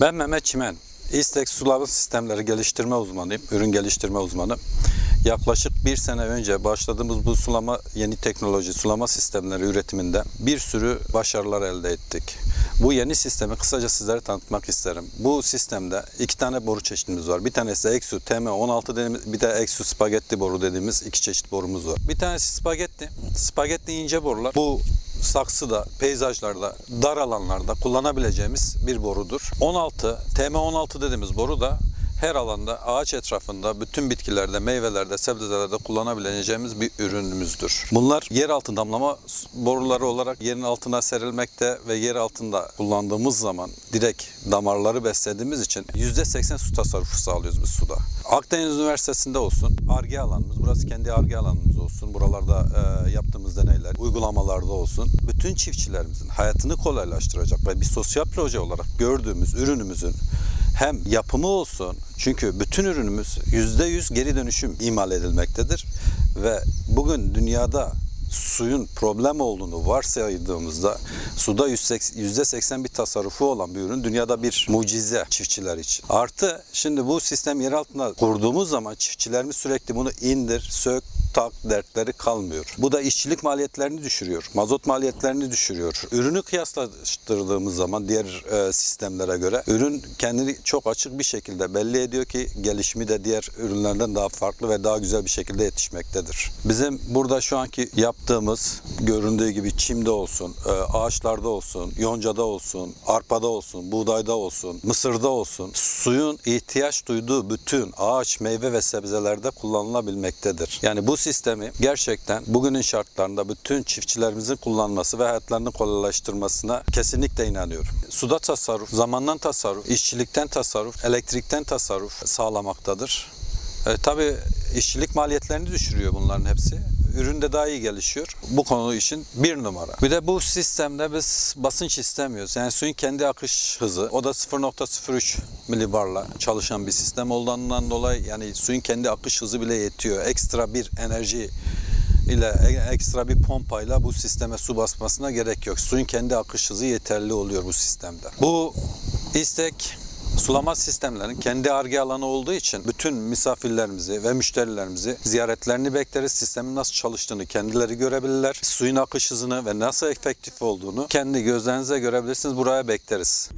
Ben Mehmet Çimen. İstek sulama sistemleri geliştirme uzmanıyım. Ürün geliştirme uzmanı. Yaklaşık bir sene önce başladığımız bu sulama yeni teknoloji sulama sistemleri üretiminde bir sürü başarılar elde ettik. Bu yeni sistemi kısaca sizlere tanıtmak isterim. Bu sistemde iki tane boru çeşitimiz var. Bir tanesi Exu TM16 dediğimiz, bir de Exu spagetti boru dediğimiz iki çeşit borumuz var. Bir tanesi spagetti. Spagetti ince borular. Bu saksıda, peyzajlarda, dar alanlarda kullanabileceğimiz bir borudur. 16, TM16 dediğimiz boru da her alanda, ağaç etrafında, bütün bitkilerde, meyvelerde, sebzelerde kullanabileceğimiz bir ürünümüzdür. Bunlar yer altı damlama boruları olarak yerin altına serilmekte ve yer altında kullandığımız zaman direkt damarları beslediğimiz için %80 su tasarrufu sağlıyoruz biz suda. Akdeniz Üniversitesi'nde olsun, ARGE alanımız, burası kendi ARGE alanımız olsun, buralarda e, yaptığımız deneyler, uygulamalarda olsun, bütün çiftçilerimizin hayatını kolaylaştıracak ve bir sosyal proje olarak gördüğümüz ürünümüzün hem yapımı olsun çünkü bütün ürünümüz %100 geri dönüşüm imal edilmektedir ve bugün dünyada suyun problem olduğunu varsaydığımızda suda %80 bir tasarrufu olan bir ürün dünyada bir mucize çiftçiler için. Artı şimdi bu sistem yer altına kurduğumuz zaman çiftçilerimiz sürekli bunu indir, sök, tak dertleri kalmıyor. Bu da işçilik maliyetlerini düşürüyor. Mazot maliyetlerini düşürüyor. Ürünü kıyaslaştırdığımız zaman diğer e, sistemlere göre ürün kendini çok açık bir şekilde belli ediyor ki gelişimi de diğer ürünlerden daha farklı ve daha güzel bir şekilde yetişmektedir. Bizim burada şu anki yaptığımız göründüğü gibi çimde olsun, e, ağaçlarda olsun, yoncada olsun, arpada olsun, buğdayda olsun, mısırda olsun suyun ihtiyaç duyduğu bütün ağaç, meyve ve sebzelerde kullanılabilmektedir. Yani bu sistemi gerçekten bugünün şartlarında bütün çiftçilerimizin kullanması ve hayatlarını kolaylaştırmasına kesinlikle inanıyorum. Suda tasarruf, zamandan tasarruf, işçilikten tasarruf, elektrikten tasarruf sağlamaktadır. E, tabii işçilik maliyetlerini düşürüyor bunların hepsi. Ürün de daha iyi gelişiyor. Bu konu için bir numara. Bir de bu sistemde biz basınç istemiyoruz. Yani suyun kendi akış hızı. O da 0.03 milibarla çalışan bir sistem olduğundan dolayı yani suyun kendi akış hızı bile yetiyor. Ekstra bir enerji ile e- ekstra bir pompayla bu sisteme su basmasına gerek yok. Suyun kendi akış hızı yeterli oluyor bu sistemde. Bu istek sulama sistemlerinin kendi arge alanı olduğu için bütün misafirlerimizi ve müşterilerimizi ziyaretlerini bekleriz. Sistemin nasıl çalıştığını kendileri görebilirler. Suyun akış hızını ve nasıl efektif olduğunu kendi gözlerinize görebilirsiniz. Buraya bekleriz.